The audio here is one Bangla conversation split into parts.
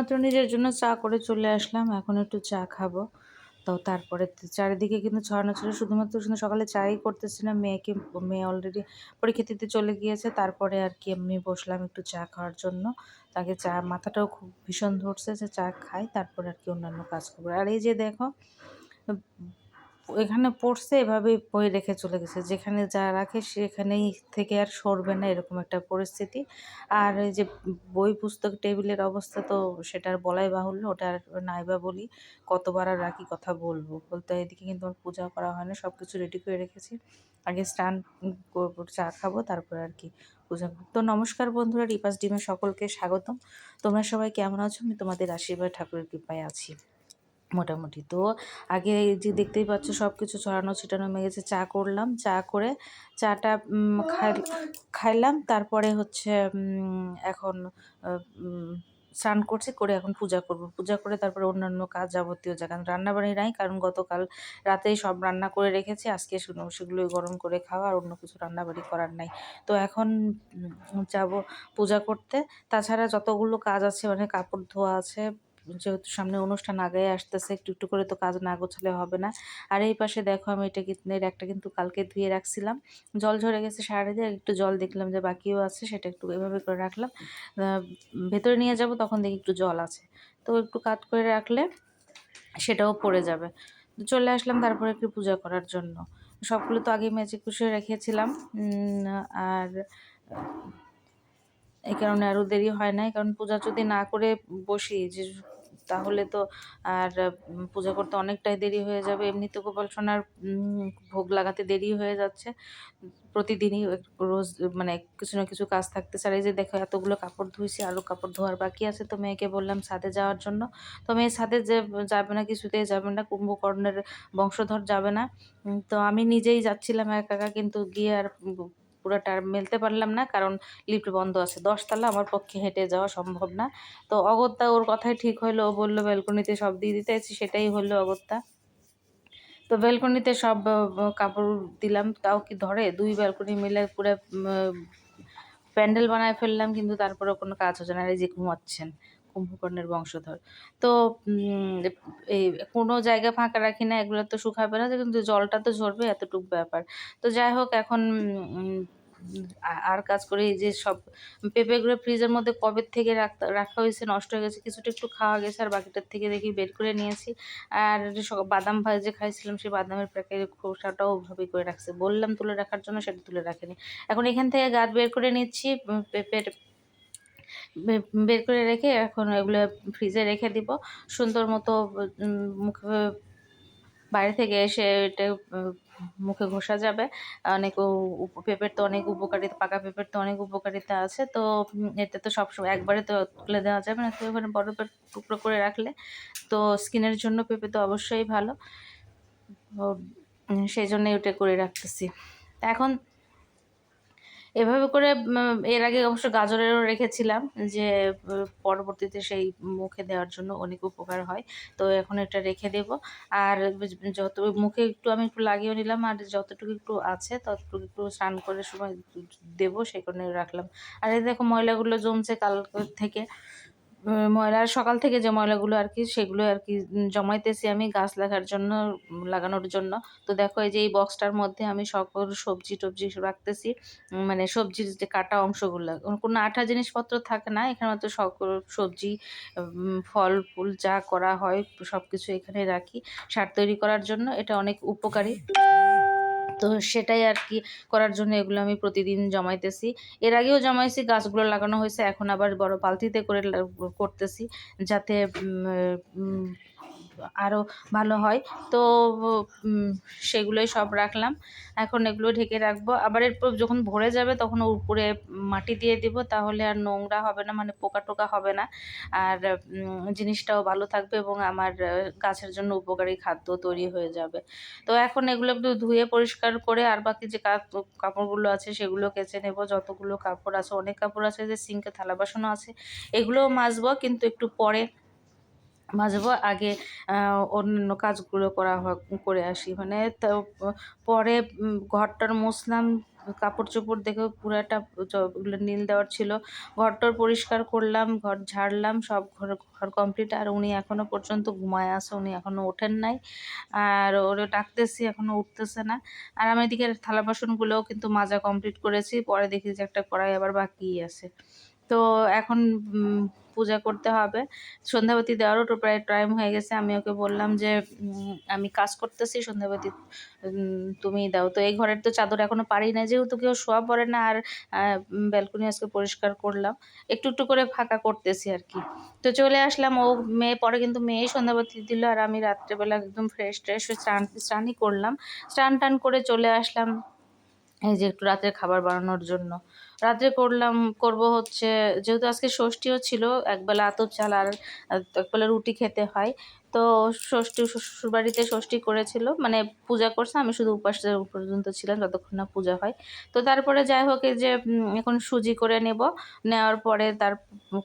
শুধুমাত্র নিজের জন্য চা করে চলে আসলাম, এখন একটু চা খাব। তো তারপরে চারিদিকে কিন্তু ছড়ানো ছিল, শুধুমাত্র শুধু সকালে চাই করতেছি না, মেয়েকে, মেয়ে অলরেডি পরীক্ষা দিতে চলে গিয়েছে, তারপরে আর কি আমি বসলাম একটু চা খাওয়ার জন্য। তাকে চা, মাথাটাও খুব ভীষণ ধরছে সে চা খাই, তারপরে আর কি অন্যান্য কাজ করব। আর এই যে দেখো এখানে পড়ছে, এভাবেই বই রেখে চলে গেছে। যেখানে যা রাখে সেখানেই থেকে আর সরবে না এরকম একটা পরিস্থিতি। আর এই যে বই পুস্তক টেবিলের অবস্থা তো সেটা আর বলাই বাহুল্য, ওটা আর নাইবা বলি। কতবার আর রাখি কথা বলব। বলতে এদিকে কিন্তু আমার পূজা করা হয় না সব কিছু রেডি করে রেখেছি। আগে স্নান করব, চা খাব, তারপরে আর কি পূজা তো নমস্কার বন্ধুরা, রিপাস ডিমে সকলকে স্বাগতম। তোমরা সবাই কেমন আছো? আমি তোমাদের আশীর্বাদ, ঠাকুরের কৃপায় আছি। মোটামুটি। তো আগে যে দেখতেই পাচ্ছ সব কিছু ছড়ানো ছিটানো হয়ে গেছে, চা করলাম। চা করে চাটা খাই খাইলাম। তারপরে হচ্ছে এখন স্নান করছি, করে এখন পূজা করব। পূজা করে তারপরে অন্যান্য কাজ যাবতীয় যা কারণ রান্নাবাড়ি নাই, কারণ গতকাল রাতেই সব রান্না করে রেখেছি। আজকে শুনো সেগুলোই গরম করে খাওয়া আর অন্য কিছু রান্নাবাড়ি করার নাই। তো এখন যাব পূজা করতে। তাছাড়া যতগুলো কাজ আছে মানে কাপড় ধোয়া আছে যেহেতু সামনে অনুষ্ঠান আগে আসতেছে, একটু একটু করে তো কাজ না গোছালে হবে না। আর এই পাশে দেখো আমি এটা এর একটা কিন্তু কালকে ধুয়ে রাখছিলাম। জল ঝরে গেছে সারা দিয়ে একটু জল দেখলাম যে বাকিও আছে, সেটা একটু এভাবে করে রাখলাম। ভেতরে নিয়ে যাব, তখন দেখি একটু জল আছে। তো একটু কাট করে রাখলে সেটাও পড়ে যাবে। তো চলে আসলাম তারপরে একটু পূজা করার জন্য। সবগুলো তো আগে ম্যাজিক কুশে রেখেছিলাম। আর এই কারণে আরও দেরি হয় নাই। কারণ পূজা যদি না করে বসি, যে তাহলে তো আর পূজা করতে অনেকটাই দেরি হয়ে যাবে। এমনিতে গোপাল সোনার ভোগ লাগাতে দেরি হয়ে যাচ্ছে। প্রতিদিনই রোজ মানে কিছু না কিছু কাজ থাকতে চাই যে দেখো এতগুলো কাপড় ধুইছি আরও কাপড় ধোয়ার বাকি আছে। তো মেয়েকে বললাম ছাদে যাওয়ার জন্য। তো মেয়ে ছাদে যে যাবে না, কিছুতেই যাবে না, কুম্ভকর্ণের বংশধর যাবে না। তো আমি নিজেই যাচ্ছিলাম একা একা, কিন্তু গিয়ে আর পুরোটা মেলতে পারলাম না, কারণ লিফট বন্ধ আছে। দশতলা, আমার পক্ষে হেঁটে যাওয়া সম্ভব না। তো অগত্যা ওর কথাই ঠিক হলো ও বলল ব্যালকনিতে সব দিয়ে দিতে। সেটাই হলো অগত্যা। তো ব্যালকনিতে সব কাপড় দিলাম, তাও কি ধরে? দুই ব্যালকনি মিলে পুরো প্যান্ডেল বানায় ফেললাম, কিন্তু তারপরে কোনো কাজ হচ্ছে না এই যে ঘুমাচ্ছেন। কুম্ভকর্ণের বংশধর। তো এই কোনো জায়গা ফাঁকা রাখি না, এগুলো তো শুকাবে না, কিন্তু জলটা তো ঝরবে, এতটুকু ব্যাপার। তো যাই হোক, এখন আর কাজ করে এই যে সব পেঁপেগুলো ফ্রিজের মধ্যে কবের থেকে রাখা হয়েছে, নষ্ট হয়ে গেছে, কিছুটা একটু খাওয়া গেছে, আর বাকিটার থেকে দেখি বের করে নিয়েছি। আর সব বাদাম ভাজে খাইছিলাম, সেই বাদামের প্যাকেট খোসাটাও ওভাবেই করে রাখছে। বললাম তুলে রাখার জন্য, সেটা তুলে রাখেনি। এখন এখান থেকে গাছ বের করে নিচ্ছি পেঁপের বের করে রেখে এখন এগুলো ফ্রিজে রেখে দিব। সুন্দর মতো মুখে বাইরে থেকে এসে এটা মুখে ঘষা যাবে। অনেক পেঁপের তো অনেক উপকারিতা, পাকা পেঁপের তো অনেক উপকারিতা আছে। তো এতে তো সবসময় একবারে তো তুলে দেওয়া যাবে না। তো ওখানে বরফের টুকরো করে রাখলে তো স্কিনের জন্য পেঁপে তো অবশ্যই ভালো। সেই জন্যই ওটা করে রাখতেছি। এখন এভাবে করে এর আগে অবশ্য গাজরেরও রেখেছিলাম যে, পরবর্তীতে সেই মুখে দেওয়ার জন্য অনেক উপকার হয়। তো এখন এটা রেখে দেব। আর যত মুখে একটু আমি একটু লাগিয়ে নিলাম, আর যতটুকু একটু আছে ততটুকু একটু স্নান করে সময় দেবো, সেই কারণে রাখলাম। আর এই দেখো ময়লাগুলো জমছে কাল থেকে। ময়লার সকাল থেকে যে ময়লাগুলো আর কি, সেগুলো আর কি জমাইতেছি আমি গাছ লাগার জন্য, লাগানোর জন্য। তো দেখো এই যে এই বক্সটার মধ্যে আমি সকল সবজি টবজি রাখতেছি। মানে সবজির যে কাটা অংশগুলো, কোনো আঠা জিনিসপত্র থাকে না, এখানে মাত্র সকল সবজি ফল, ফুল যা করা হয় সব কিছু এখানে রাখি। সার তৈরি করার জন্য এটা অনেক উপকারী। তো সেটাই আর কি করার জন্য এগুলো আমি প্রতিদিন জমাইতেছি। এর আগেও জমাইছি, গাছগুলো লাগানো হয়েছে, এখন আবার বড় বালতিতে করে করতেছি, যাতে আরও ভালো হয়। তো সেগুলোই সব রাখলাম। এখন এগুলো ঢেকে রাখব। আবার এরপর যখন ভরে যাবে তখন উপরে মাটি দিয়ে দিব। তাহলে আর নোংরা হবে না মানে পোকা টোকা হবে না। আর জিনিসটাও ভালো থাকবে এবং আমার গাছের জন্য উপকারী খাদ্য তৈরি হয়ে যাবে। তো এখন এগুলো একটু ধুয়ে পরিষ্কার করে আর বাকি যে কাপড়গুলো আছে সেগুলো কেচে নেব। যতগুলো কাপড় আছে, অনেক কাপড় আছে যে সিঙ্কে থালা বাসনও আছে, এগুলোও মাজবো। কিন্তু একটু পরে মাজবো আগে অন্যান্য কাজগুলো করা করে আসি। মানে পরে ঘরটার মুসলাম কাপড় চোপড় দেখে পুরাটা নীল দেওয়ার ছিল। ঘরটর পরিষ্কার করলাম, ঘর ঝাড়লাম, সব ঘর ঘর কমপ্লিট আর উনি এখনও পর্যন্ত ঘুমায় আছে, উনি এখনও ওঠেন নাই। আর ওরে ডাকতেছি, এখনও উঠতেছে না। আর আমি এদিকে থালা বাসনগুলোও কিন্তু মাজা কমপ্লিট করেছি, পরে দেখি যে একটা কড়াই আবার বাকিই আছে। তো এখন পূজা করতে হবে। সন্ধ্যাবতী দেওয়ারও তো প্রায় টাইম হয়ে গেছে। আমি ওকে বললাম যে আমি কাজ করতেছি, সন্ধ্যাবতী তুমি দাও। তো এই ঘরের তো চাদর এখনও পারি না যেহেতু কেউ শোয়া পড়ে না আর ব্যালকনি আজকে পরিষ্কার করলাম। একটু একটু করে ফাঁকা করতেছি আর কি। তো চলে আসলাম। ও মেয়ে, পরে কিন্তু মেয়েই সন্ধ্যাবাতি দিল আর আমি রাত্রেবেলা একদম ফ্রেশ ট্রেশ হয়ে স্নান, স্নানই করলাম। স্নান টান করে চলে আসলাম। এই যে একটু রাতের খাবার বানানোর জন্য। রাত্রে করলাম, করব হচ্ছে, যেহেতু আজকে ষষ্ঠীও ছিল, একবেলা আতপ চাল আর একবেলা রুটি খেতে হয়। তো ষষ্ঠী, শ্বশুরবাড়িতে ষষ্ঠী করেছিল মানে পূজা করছে, আমি শুধু উপাস পর্যন্ত ছিলাম, যতক্ষণ না পূজা হয়। তো তারপরে যাই হোক, এই যে এখন সুজি করে নেব, নেওয়ার পরে তার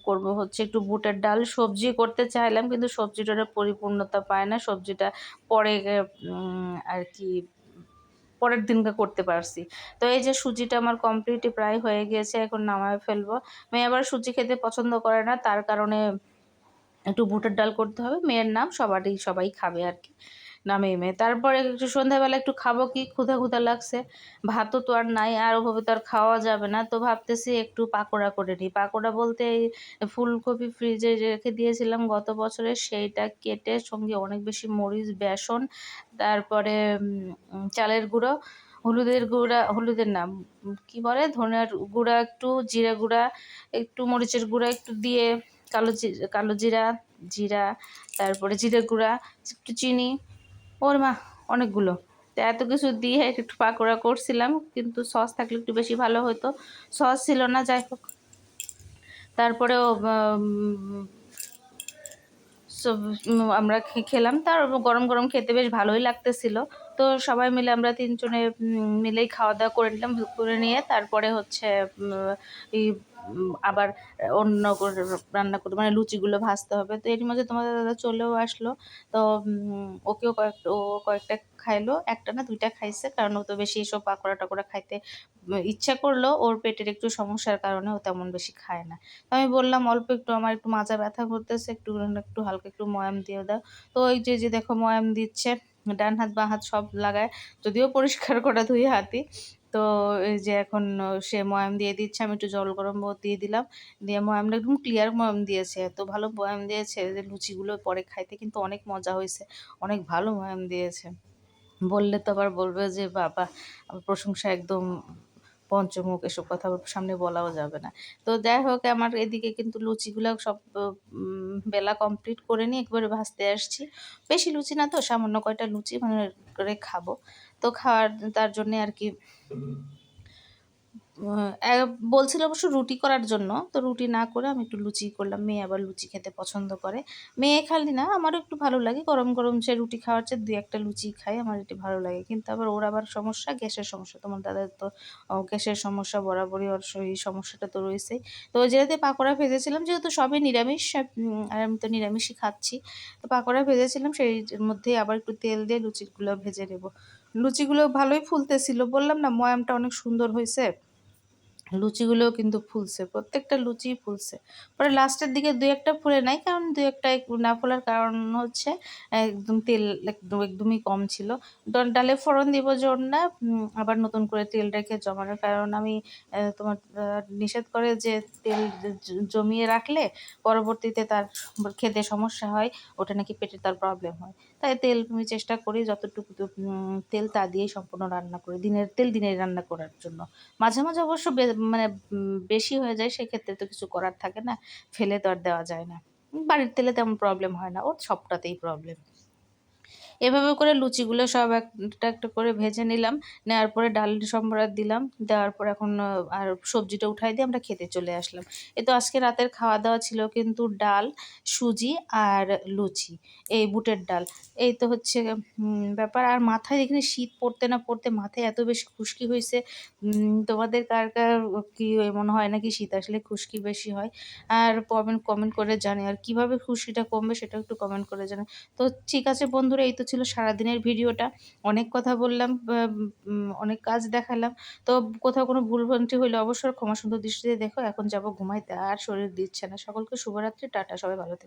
করব হচ্ছে একটু বুটের ডাল। সবজি করতে চাইলাম, কিন্তু সবজিটার পরিপূর্ণতা পায় না, সবজিটা পরে আর কি পরের দিনকে করতে পারছি। তো এই যে সুজিটা আমার কমপ্লিটই প্রায় হয়ে গিয়েছে, এখন নামায় ফেলব। মেয়ে আবার সুজি খেতে পছন্দ করে না, তার কারণে একটু বুটের ডাল করতে হবে। মেয়ের নাম সবারই, সবাই খাবে আর কি। নামে মেয়ে। তারপরে একটু সন্ধ্যাবেলা একটু খাব কি? ক্ষুধা ক্ষুধা লাগছে। ভাতও তো আর নাই, আর ওভাবে তো আর খাওয়া যাবে না। তো ভাবতেছি একটু পাকোড়া করে নিই। পাকোড়া বলতে এই ফুলকপি ফ্রিজে রেখে দিয়েছিলাম গত বছরে। সেইটা কেটে সঙ্গে অনেক বেশি মরিচ, বেসন, তারপরে চালের গুঁড়ো, হলুদের গুঁড়া, হলুদের নাম কি বলে? ধনের গুঁড়া একটু, জিরা গুঁড়া, একটু মরিচের গুঁড়া একটু দিয়ে, কালো কালো জিরা জিরা, তারপরে জিরে গুঁড়া, একটু চিনি ওর মা, অনেকগুলো। তো এত কিছু দিয়ে একটু পাকোড়া করছিলাম, কিন্তু সস থাকলে একটু বেশি ভালো হতো। সস ছিল না, যাই হোক। তারপরেও আমরা খেলাম। তার গরম গরম খেতে বেশ ভালোই লাগতেছিল। তো সবাই মিলে আমরা তিনজনে মিলেই খাওয়া দাওয়া করে নিলাম, করে নিয়ে তারপরে হচ্ছে আবার অন্য রান্না করতে মানে লুচিগুলো ভাজতে হবে। তো এর মধ্যে তোমাদের দাদা চলেও আসলো। তো ওকেও কয়েকটা ও কয়েকটা খাইলো। একটা না দুইটা খাইছে, কারণ ও তো বেশি এসব পাকোড়া টাকোড়া খাইতে ইচ্ছা করল ওর পেটের একটু সমস্যার কারণে ও তেমন বেশি খায় না। তো আমি বললাম, অল্প একটু, আমার একটু মাজা ব্যথা করতেছে, একটু একটু হালকা একটু ময়াম দিয়ে দাও। তো ওই যে যে দেখো ময়াম দিচ্ছে, ডান হাত, বাঁ হাত সব লাগায়, যদিও পরিষ্কার করা দুই হাতই। তো এই যে এখন সে ময়াম দিয়ে দিচ্ছে, আমি একটু জল গরম দিয়ে দিলাম। দিয়ে ময়ামটা একদম ক্লিয়ার ময়াম দিয়েছে, এত ভালো ময়াম দিয়েছে যে লুচিগুলো পরে খাইতে কিন্তু অনেক মজা হয়েছে, অনেক ভালো ময়াম দিয়েছে। বললে তো আবার বলবে যে, বাবা প্রশংসা একদম পঞ্চমুখ, এসব কথা সামনে বলাও যাবে না। তো যাই হোক, আমার এদিকে কিন্তু লুচিগুলো সব বেলা কমপ্লিট করে নিয়ে একবারে ভাজতে আসছি। বেশি লুচি না তো, সামান্য কয়টা লুচি মানে করে খাব। তো খাওয়ার তার জন্যে আর কি বলছিল অবশ্য রুটি করার জন্য। তো রুটি না করে আমি একটু লুচি করলাম। মেয়ে আবার লুচি খেতে পছন্দ করে। মেয়ে খালি না, আমারও একটু ভালো লাগে। গরম গরম সে রুটি খাওয়ার চেয়ে দু একটা লুচি খাই, আমার এটি ভালো লাগে। কিন্তু আবার ওর আবার সমস্যা, গ্যাসের সমস্যা। তোমার দাদার তো গ্যাসের সমস্যা, বরাবরই ওর এই সমস্যাটা তো রয়েছেই তো যেহেতু পাকোড়া ভেজেছিলাম, যেহেতু সবই নিরামিষ আর আমি তো নিরামিষই খাচ্ছি। তো পাকোড়া ভেজেছিলাম, সেই মধ্যে আবার একটু তেল দিয়ে লুচিগুলো ভেজে নেব। লুচিগুলো ভালোই ফুলতেছিল। বললাম না ময়ামটা অনেক সুন্দর হয়েছে। লুচিগুলোও কিন্তু ফুলছে, প্রত্যেকটা লুচি ফুলছে। পরে লাস্টের দিকে দু একটা ফুলে নাই, কারণ দু একটা না ফোলার কারণ হচ্ছে, একদম তেল একদম, একদমই কম ছিল। ডালে ফোড়ন দিব জন্য আবার নতুন করে তেল রেখে জমানোর কারণ আমি তোমার নিষেধ করে যে তেল জমিয়ে রাখলে পরবর্তীতে তার খেতে সমস্যা হয়, ওটা নাকি পেটে তার প্রবলেম হয়। তাই তেল আমি চেষ্টা করি যতটুকু তেল তা দিয়েই সম্পূর্ণ রান্না করি, দিনের, তেল দিনের রান্না করার জন্য। মাঝে মাঝে অবশ্য মানে বেশি হয়ে যায়, সেক্ষেত্রে তো কিছু করার থাকে না। ফেলে তো আর দেওয়া যায় না। বাড়ির তেলে তেমন প্রবলেম হয় না। ওর সবটাতেই প্রবলেম এভাবে করে লুচিগুলো সব একটা একটা করে ভেজে নিলাম। নেওয়ার পরে ডাল সম্বরাত দিলাম। দেওয়ার পর এখন আর সবজিটা উঠাই দিয়ে আমরা খেতে চলে আসলাম। এ তো আজকে রাতের খাওয়া দাওয়া ছিল কিন্তু ডাল, সুজি আর লুচি, এই বুটের ডাল। এই তো হচ্ছে ব্যাপার। আর মাথায় এখানে শীত পড়তে না পড়তে মাথায় এত বেশি খুশকি হয়েছে তোমাদের কার কার কি মনে হয় নাকি শীত আসলে খুশকি বেশি হয়? আর কমেন্ট কমেন্ট করে জানে আর কীভাবে খুশকিটা কমবে সেটা একটু কমেন্ট করে জানে তো ঠিক আছে বন্ধুরা, এই তো ছিল সারাদিনের ভিডিওটা। অনেক কথা বললাম অনেক কাজ দেখালাম। তো কোথাও কোনো ভুলভ্রান্তি হলে অবশ্যই ক্ষমা সুন্দর দৃষ্টিতে দেখো। এখন যাব ঘুমাইতে, আর শরীর দিচ্ছে না। সকলকে শুভরাত্রি, টাটা, সবাই ভালো থেকো।